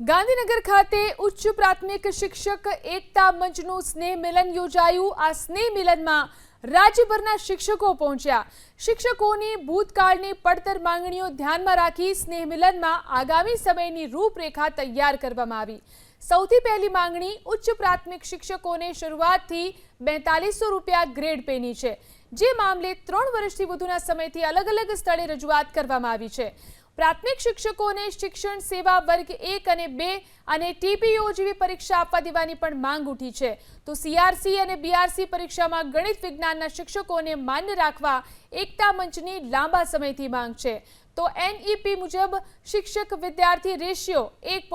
ગાંધીનગર ખાતે ઉચ્ચ પ્રાથમિક શિક્ષક એકતા મંચનું સ્નેહ મિલન યોજાયું. આ સ્નેહ મિલનમાં રાજ્યભરના શિક્ષકો પહોંચ્યા. શિક્ષકોની ભૂતકાળની પડતર માંગણીઓ ધ્યાનમાં રાખી સ્નેહ મિલનમાં આગામી સમયની રૂપરેખા તૈયાર કરવામાં આવી. સૌથી પહેલી માંગણી ઉચ્ચ પ્રાથમિક શિક્ષકોને શરૂઆતથી બેતાલીસો રૂપિયા ગ્રેડ પેની છે. જે મામલે ત્રણ વર્ષથી વધુના સમયથી અલગ અલગ સ્થળે રજૂઆત કરવામાં આવી છે. પ્રાથમિક શિક્ષકોને શિક્ષણ સેવા વર્ગ એક અને બે અને ટીપીઓ જેવી પરીક્ષા આપવા દેવાની પણ માંગ ઉઠી છે. તો સીઆરસી અને બીઆરસી પરીક્ષામાં ગણિત વિજ્ઞાનના શિક્ષકોને માન્ય રાખવા એકતા મંચની લાંબા સમયથી માંગ છે. તો એનઈપી મુજબ શિક્ષક વિદ્યાર્થી રેશિયો એક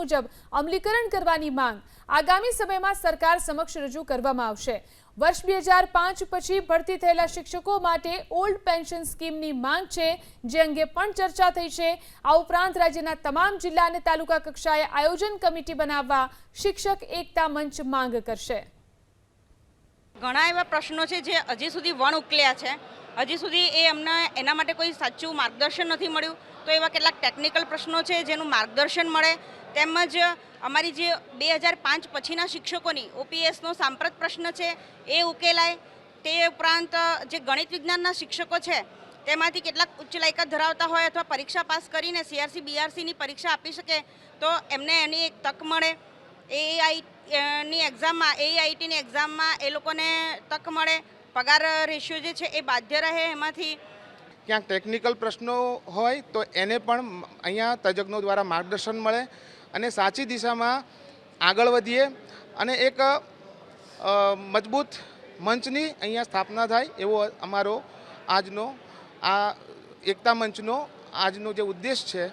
મુજબ અમલીકરણ કરવાની માંગ આગામી સમયમાં સરકાર સમક્ષ રજૂ કરવામાં આવશે. વર્ષ બે હજાર પાંચ પછી ભરતી થયેલા શિક્ષકો માટે ઓલ્ડ પેન્શન સ્કીમની માંગ છે, જે અંગે પણ ચર્ચા થઈ છે. આ ઉપરાંત રાજ્યના તમામ જિલ્લા અને તાલુકા કક્ષાએ આયોજન કમિટી બનાવવા શિક્ષક એકતા મંચ માંગ કરશે. ઘણા એવા પ્રશ્નો છે જે હજી સુધી વણ ઉકલ્યા છે. હજી સુધી એ અમને એના માટે કોઈ સાચું માર્ગદર્શન નથી મળ્યું. તો એવા કેટલાક ટેકનિકલ પ્રશ્નો છે જેનું માર્ગદર્શન મળે. તેમજ અમારી જે બે હજાર પાંચ પછીના શિક્ષકોની ઓપીએસનો સાંપ્રત પ્રશ્ન છે, એ ઉકેલાય. તે ઉપરાંત જે ગણિત વિજ્ઞાનના શિક્ષકો છે, તેમાંથી કેટલાક ઉચ્ચ લાયકાત ધરાવતા હોય અથવા પરીક્ષા પાસ કરીને સીઆરસી બીઆરસીની પરીક્ષા આપી શકે, તો એમને એની એક તક મળે. એઆઈ ની એક્ઝામમાં એઆઈટીની એક્ઝામમાં એ લોકોને તક મળે. પગાર રેશિયો જે છે એ બાધ્ય રહે એમાંથી? ક્યાંક ટેકનિકલ પ્રશ્નો હોય તો એને પણ અહીંયા તજજ્ઞો દ્વારા માર્ગદર્શન મળે અને સાચી દિશામાં આગળ વધીએ અને એક મજબૂત મંચની અહીંયા સ્થાપના થાય એવો અમારો આજનો આ એકતા મંચનો આજનો જે ઉદ્દેશ છે.